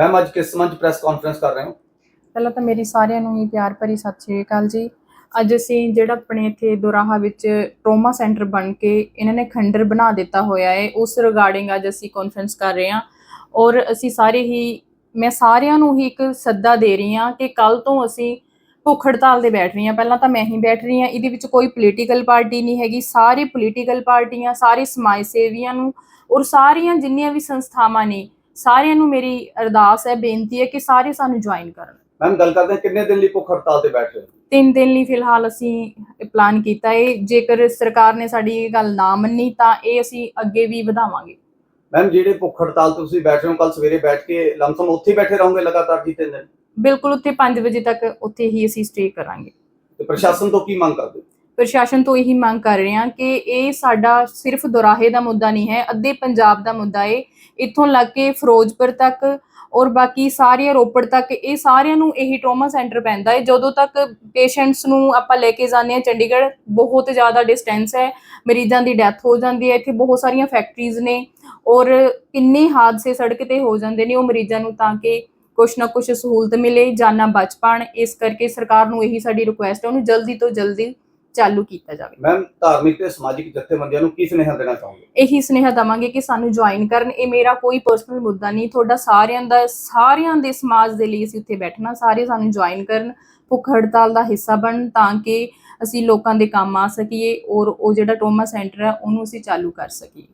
Ma'am ਅੱਜ ਕਿਸ ਸੰਬੰਧ ਪ੍ਰੈਸ ਕਾਨਫਰੰਸ ਕਰ ਰਹੇ ਹੋ? ਪਹਿਲਾਂ ਤਾਂ ਮੇਰੀ ਸਾਰਿਆਂ ਨੂੰ ਹੀ ਪਿਆਰ ਭਰੀ ਸਤਿ ਸ਼੍ਰੀ ਅਕਾਲ ਜੀ। ਅੱਜ ਅਸੀਂ ਜਿਹੜਾ ਆਪਣੇ ਇੱਥੇ ਦੁਰਾਹਾ ਵਿੱਚ ਟਰੋਮਾ ਸੈਂਟਰ ਬਣ ਕੇ ਇਹਨਾਂ ਨੇ ਖੰਡਰ ਬਣਾ ਦਿੱਤਾ ਹੋਇਆ ਹੈ, ਉਸ ਰਿਗਾਰਡਿੰਗ ਅੱਜ ਅਸੀਂ ਕਾਨਫਰੰਸ ਕਰ ਰਹੇ ਹਾਂ। ਔਰ ਅਸੀਂ ਸਾਰੇ ਹੀ, ਮੈਂ ਸਾਰਿਆਂ ਨੂੰ ਹੀ ਇੱਕ ਸੱਦਾ ਦੇ ਰਹੀ ਹਾਂ ਕਿ ਕੱਲ ਤੋਂ ਅਸੀਂ ਭੁੱਖ ਹੜਤਾਲ ਤੇ ਬੈਠ ਰਹੀ ਹਾਂ ਪਹਿਲਾਂ ਤਾਂ ਮੈਂ ਹੀ ਬੈਠ ਰਹੀ ਹਾਂ, ਇਹਦੇ ਵਿੱਚ ਕੋਈ ਪੋਲੀਟੀਕਲ ਪਾਰਟੀ ਨਹੀਂ ਹੈਗੀ। ਸਾਰੇ ਪੋਲੀਟੀਕਲ ਪਾਰਟੀਆਂ ਸਾਰੇ ਸਮਾਜ ਸੇਵੀਆਂ ਨੂੰ ਔਰ ਸਾਰੀਆਂ ਜਿੰਨੀਆਂ ਵੀ ਸੰਸਥਾਵਾਂ ਨੇ ਸਾਰਿਆਂ ਨੂੰ ਮੇਰੀ ਅਰਦਾਸ ਹੈ ਬੇਨਤੀ ਹੈ ਕਿ ਸਾਰੇ ਸਾਨੂੰ ਜੁਆਇਨ ਕਰਨ। ਮੈਮ ਗੱਲ ਕਰਦੇ ਹਾਂ ਕਿੰਨੇ ਦਿਨ ਲਈ ਭੁੱਖ ਹੜਤਾਲ ਤੇ ਬੈਠ ਹੋ? ਤਿੰਨ ਦਿਨ ਲਈ ਫਿਲਹਾਲ ਅਸੀਂ ਪਲਾਨ ਕੀਤਾ ਹੈ। ਜੇਕਰ ਸਰਕਾਰ ਨੇ ਸਾਡੀ ਇਹ ਗੱਲ ਨਾ ਮੰਨੀ ਤਾਂ ਇਹ ਅਸੀਂ ਅੱਗੇ ਵੀ ਵਧਾਵਾਂਗੇ। ਮੈਮ ਜਿਹੜੇ ਭੁੱਖ ਹੜਤਾਲ ਤੇ ਤੁਸੀਂ ਬੈਠ ਹੋ ਕੱਲ ਸਵੇਰੇ ਬੈਠ ਕੇ ਲਮਸਮ ਉੱਥੇ ਹੀ ਬੈਠੇ ਰਹੋਗੇ ਲਗਾਤਾਰ ਜੀ ਤਿੰਨ ਦਿਨ? ਬਿਲਕੁਲ ਉੱਥੇ 5 ਵਜੇ ਤੱਕ ਉੱਥੇ ਹੀ ਅਸੀਂ ਸਟੇ ਕਰਾਂਗੇ। ਤੇ ਪ੍ਰਸ਼ਾਸਨ ਤੋਂ ਕੀ ਮੰਗ ਕਰਦੇ? ਹੋ? ਪ੍ਰਸ਼ਾਸਨ ਤੋਂ ਇਹੀ ਮੰਗ ਕਰ ਰਹੇ ਹਾਂ ਕਿ ਇਹ ਸਾਡਾ ਸਿਰਫ ਦੁਰਾਹੇ ਦਾ ਮੁੱਦਾ ਨਹੀਂ ਹੈ, ਅੱਧੇ ਪੰਜਾਬ ਦਾ ਮੁੱਦਾ ਏ ਇੱਥੋਂ ਲੱਗ ਕੇ ਫਿਰੋਜ਼ਪੁਰ ਤੱਕ ਔਰ ਬਾਕੀ ਸਾਰੇ ਰੋਪੜ ਤੱਕ, ਇਹ ਸਾਰਿਆਂ ਨੂੰ ਇਹੀ ਟਰੋਮਾ ਸੈਂਟਰ ਪੈਂਦਾ ਹੈ। ਜਦੋਂ ਤੱਕ ਪੇਸ਼ੈਂਟਸ ਨੂੰ ਆਪਾਂ ਲੈ ਕੇ ਜਾਂਦੇ ਹਾਂ, ਚੰਡੀਗੜ੍ਹ ਬਹੁਤ ਜ਼ਿਆਦਾ ਡਿਸਟੈਂਸ ਹੈ, ਮਰੀਜ਼ਾਂ ਦੀ ਡੈਥ ਹੋ ਜਾਂਦੀ ਹੈ, ਇੱਥੇ ਬਹੁਤ ਸਾਰੀਆਂ ਫੈਕਟਰੀਜ਼ ਨੇ ਔਰ ਕਿੰਨੇ ਹਾਦਸੇ ਸੜਕ ਤੇ ਹੋ ਜਾਂਦੇ ਨੇ ਉਹ ਮਰੀਜ਼ਾਂ ਨੂੰ ਤਾਂ ਕਿ ਕੁਛ ਨਾ ਕੁਛ ਸਹੂਲਤ ਮਿਲੇ, ਜਾਨਾਂ ਬਚ ਪਾਣ, ਇਸ ਕਰਕੇ ਸਰਕਾਰ ਨੂੰ ਇਹੀ ਸਾਡੀ ਰਿਕੁਐਸਟ ਹੈ, ਉਹਨੂੰ ਜਲਦੀ ਤੋਂ ਜਲਦੀ ਚਾਲੂ ਕੀਤਾ ਜਾਵੇ। ਮੈਮ ਧਾਰਮਿਕ ਤੇ ਸਮਾਜਿਕ ਜਥੇਬੰਦੀਆਂ ਨੂੰ ਕੀ ਸੁਨੇਹਾ ਦੇਣਾ ਚਾਹੋਗੇ? ਇਹੀ ਸੁਨੇਹਾ ਦਵਾਂਗੇ ਕਿ ਸਾਨੂੰ ਜੁਆਇਨ ਕਰਨ। ਇਹ ਮੇਰਾ ਕੋਈ ਪਰਸਨਲ ਮੁੱਦਾ ਨਹੀਂ। ਤੁਹਾਡਾ ਸਾਰਿਆਂ ਦਾ ਸਾਰਿਆਂ ਦੇ ਸਮਾਜ ਦੇ ਲਈ ਅਸੀਂ ਉੱਥੇ ਬੈਠਣਾ। ਸਾਰੇ ਸਾਨੂੰ ਜੁਆਇਨ ਕਰਨ। ਭੁੱਖ ਹੜਤਾਲ ਦਾ ਹਿੱਸਾ ਬਣਨ ਤਾਂ ਕਿ ਅਸੀਂ ਲੋਕਾਂ ਦੇ ਕੰਮ ਆ ਸਕੀਏ ਔਰ ਉਹ ਜਿਹੜਾ ਟੋਮਾ ਸੈਂਟਰ ਹੈ ਉਹਨੂੰ ਅਸੀਂ ਚਾਲੂ ਕਰ ਸਕੀਏ।